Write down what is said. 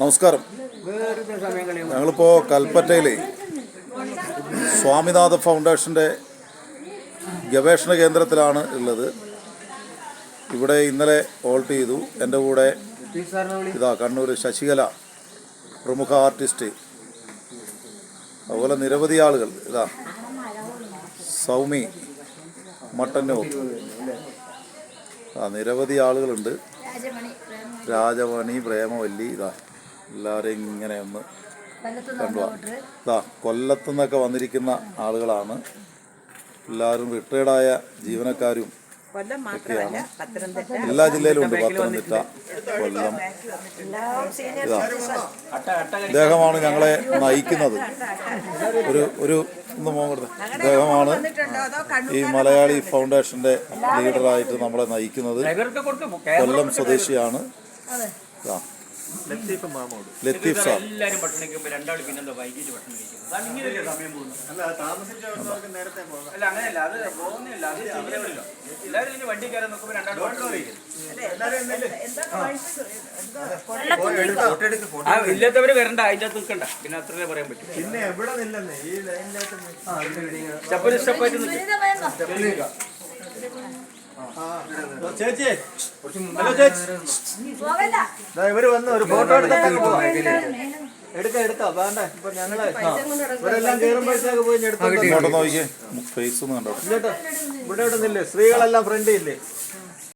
നമസ്കാരം. ഞങ്ങളിപ്പോൾ കൽപ്പറ്റയിലെ സ്വാമിനാഥ ഫൗണ്ടേഷന്റെ ഗവേഷണ കേന്ദ്രത്തിലാണ് ഉള്ളത്. ഇവിടെ ഇന്നലെ ഹോൾട്ട് ചെയ്തു. എന്റെ കൂടെ ഇതാ കണ്ണൂർ ശശികല പ്രമുഖ ആർട്ടിസ്റ്റ്. അതുപോലെ നിരവധി ആളുകൾ. ഇതാ സൗമി മട്ടന്നൂർ. ആ നിരവധി ആളുകളുണ്ട്. രാജമണി പ്രേമവല്ലി. ഇതാ എല്ലാവരെയും ഇങ്ങനെ ഒന്ന് ഇതാ കൊല്ലത്തു നിന്നൊക്കെ വന്നിരിക്കുന്ന ആളുകളാണ്. എല്ലാവരും റിട്ടയർഡായ ജീവനക്കാരും പത്തനംതിട്ട എല്ലാ ജില്ലയിലും ഉണ്ട് പത്തനംതിട്ട കൊല്ലം. ഇതാ ഇദ്ദേഹമാണ് ഞങ്ങളെ നയിക്കുന്നത്. ഒരു ഒരു ഒന്ന് മോൻ കൊടുത്തേ. ഇദ്ദേഹമാണ് ഈ മലയാളി ഫൗണ്ടേഷന്റെ ലീഡറായിട്ട് നമ്മളെ നയിക്കുന്നത് കൊല്ലം സ്വദേശിയാണ്. ഇതാ. ലത്തീഫ് സാർ എല്ലാവരും ഭക്ഷണം കഴിക്കുമ്പോ രണ്ടാൾ പിന്നെന്താ വൈകിട്ട് ഭക്ഷണം കഴിക്കുന്നത് അതാണ് ഇങ്ങനെയല്ലേ സമയം പോകുന്നത്. അല്ല അങ്ങനെയല്ല അത് പോകുന്നില്ല അത് ശരിയാവില്ല എല്ലാവരും ഇനി വണ്ടി കയറാൻ നോക്കുമ്പോ രണ്ടാൾ ഭക്ഷണം കഴിക്കും. ആ. ഇല്ലാത്തവര് വരണ്ട അതിന്റെ അകത്ത് നിൽക്കണ്ട. പിന്നെ അത്രേ പറയാൻ പറ്റും. പിന്നെ എവിടെ നില്ലെന്നേ? ഈ ലൈനിലായിട്ട് സ്റ്റെപ്പ് സ്റ്റെപ്പായിട്ട് നിൽക്കും. ചേച്ചി ഹലോ ചേച്ചി. ഇവർ വന്ന് ഒരു ഫോട്ടോ എടുത്തിട്ട് പോവാ എടുക്കാം എടുക്കാം. വേണ്ട ഇപ്പൊ ഞങ്ങൾ ഇവരെല്ലാം കേറുമ്പോഴത്തേക്ക് പോയി കണ്ടോ? ഇവിടെ ഇവിടെ നിന്നില്ലേ സ്ത്രീകളെല്ലാം ഫ്രണ്ട് ഇല്ലേ